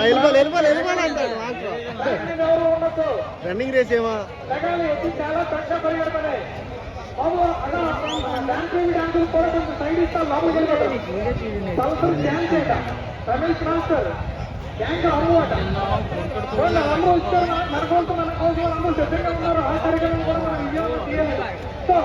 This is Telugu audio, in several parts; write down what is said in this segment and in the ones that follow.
వెళ్ళిపోవాలి వెళ్ళిపోవాలి వెళ్ళిపోవాలి అంటాడు రన్నింగ్ రేస్ ఏమా? రమేష్ మాస్టర్ అమ్మవాట వాళ్ళు అందరూ వచ్చారు మన కోసం అందరూ సిద్ధంగా ఉన్నారు ఆ కార్యక్రమం కూడా మనం విజయవంతం తీయాలి సో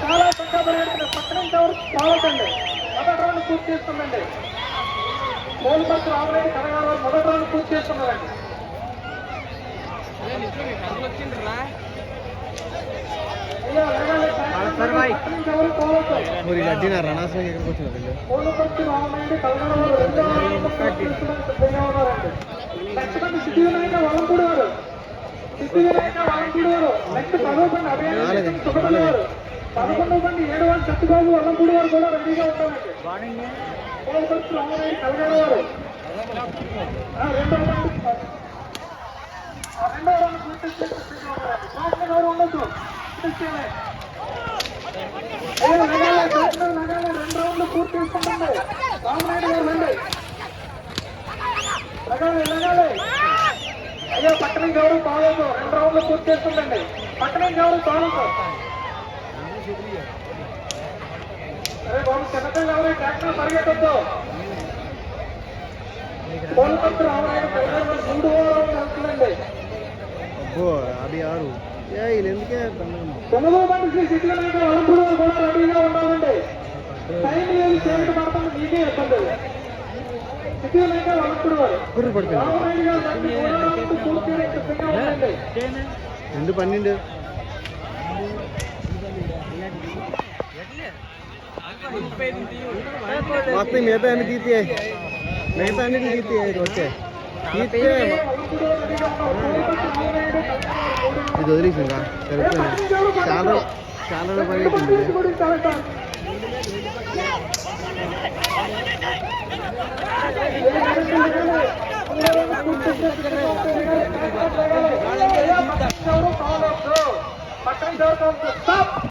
చాలా చక్కగా పరిగెడుతుంది ఇది మొదటి రౌండ్ పూర్తి చేస్తుందండి పోలకొత్త రామరెడ్డి కలగాలి మొదటి రౌండ్ పూర్తి చేస్తున్నారండి మరి గడ్డిన రణాసం ఎక్కడికి వచ్చిన వీళ్ళు? మంది ఏడు వారు సత్యబాబు వల్లంపూడి వారు కూడా రెడీగా ఉంటారండి పూలపర్తి రామనాయుడు కలగడవారు ఆ, రెండో బండి ఆ, రెండో రెండు రౌండ్లు పూర్తి చేసుకుంటుంది. రామనాయుడు గారు రండి. నగాలే నగాలే. అయ్యో నుంచి ఎవరు కాలేదు రెండు రౌండ్లు పూర్తి పక్క నుంచి ఎవరు కాలేదు అరే బాబు చిన్నపిల్లలు ఎవరు? ట్రాక్టర్ పరిగెట్టొద్దు. కోల్కత్తా రామనాయుడు మూడు రౌండ్ వెళ్తుందండి అబ్బో అది ఆరు ఏ వీళ్ళు ఎందుకే దండం? చంద్రబాబు శ్రీ సిటీ నాయకులు అలంపుడు కూడా రెడీగా ఉండాలండి టైం లేదు చేయడం పడుతుంది మీకే ఇబ్బంది సిటీ నాయకులు అలంపుడు వారు కుర్రు పడిపోయింది రామనాయుడు గారు తండ్రి పోరాటాలకు పూర్తి చేయడానికి సిద్ధంగా ఉండండి రెండు పన్నెండు మొత్తం మిగతా అన్ని తీతే మిగతా అన్నిటి తీతే వచ్చే తీస్తే ఇది వదిలేసి ఇంకా సరిపోయింది. చాలా చాలా పని అయిపోయింది